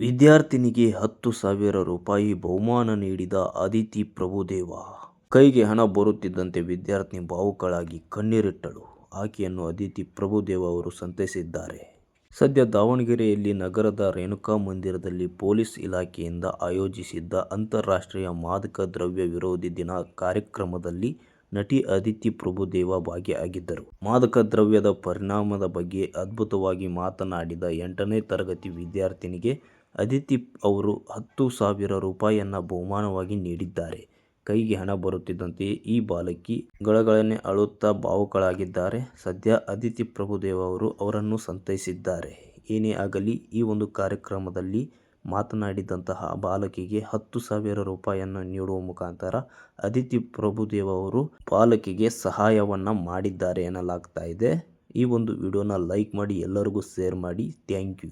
ವಿದ್ಯಾರ್ಥಿನಿಗೆ ಹತ್ತು ಸಾವಿರ ರೂಪಾಯಿ ಬಹುಮಾನ ನೀಡಿದ ಅದಿತಿ ಪ್ರಭುದೇವ ಕೈಗೆ ಹಣ ಬರುತ್ತಿದ್ದಂತೆ ವಿದ್ಯಾರ್ಥಿನಿ ಭಾವುಕಳಾಗಿ ಕಣ್ಣೀರಿಟ್ಟಳು. ಆಕೆಯನ್ನು ಅದಿತಿ ಪ್ರಭುದೇವ ಅವರು ಸಂತೈಸಿದ್ದಾರೆ. ಸದ್ಯ ದಾವಣಗೆರೆಯಲ್ಲಿ ನಗರದ ರೇಣುಕಾ ಮಂದಿರದಲ್ಲಿ ಪೊಲೀಸ್ ಇಲಾಖೆಯಿಂದ ಆಯೋಜಿಸಿದ್ದ ಅಂತಾರಾಷ್ಟ್ರೀಯ ಮಾದಕ ದ್ರವ್ಯ ವಿರೋಧಿ ದಿನ ಕಾರ್ಯಕ್ರಮದಲ್ಲಿ ನಟಿ ಅದಿತಿ ಪ್ರಭುದೇವ ಭಾಗಿಯಾಗಿದ್ದರು. ಮಾದಕ ದ್ರವ್ಯದ ಪರಿಣಾಮದ ಬಗ್ಗೆ ಅದ್ಭುತವಾಗಿ ಮಾತನಾಡಿದ ಎಂಟನೇ ತರಗತಿ ವಿದ್ಯಾರ್ಥಿನಿಗೆ ಅದಿತಿ ಅವರು ಹತ್ತು ಸಾವಿರ ರೂಪಾಯಿಯನ್ನ ಬಹುಮಾನವಾಗಿ ನೀಡಿದ್ದಾರೆ. ಕೈಗೆ ಹಣ ಬರುತ್ತಿದ್ದಂತೆಯೇ ಈ ಬಾಲಕಿ ಗಳಗಳನೆ ಅಳುತ್ತಾ ಭಾವುಕಳಾಗಿದ್ದಾರೆ. ಸದ್ಯ ಅದಿತಿ ಪ್ರಭುದೇವ ಅವರು ಅವರನ್ನು ಸಂತೈಸಿದ್ದಾರೆ. ಏನೇ ಆಗಲಿ, ಈ ಒಂದು ಕಾರ್ಯಕ್ರಮದಲ್ಲಿ ಮಾತನಾಡಿದಂತಹ ಬಾಲಕಿಗೆ ಹತ್ತು ಸಾವಿರ ರೂಪಾಯಿಯನ್ನು ನೀಡುವ ಮುಖಾಂತರ ಅದಿತಿ ಪ್ರಭುದೇವ ಅವರು ಬಾಲಕಿಗೆ ಸಹಾಯವನ್ನು ಮಾಡಿದ್ದಾರೆ ಎನ್ನಲಾಗ್ತಾ ಇದೆ. ಈ ಒಂದು ವಿಡಿಯೋನ ಲೈಕ್ ಮಾಡಿ, ಎಲ್ಲರಿಗೂ ಶೇರ್ ಮಾಡಿ ಥ್ಯಾಂಕ್ ಯು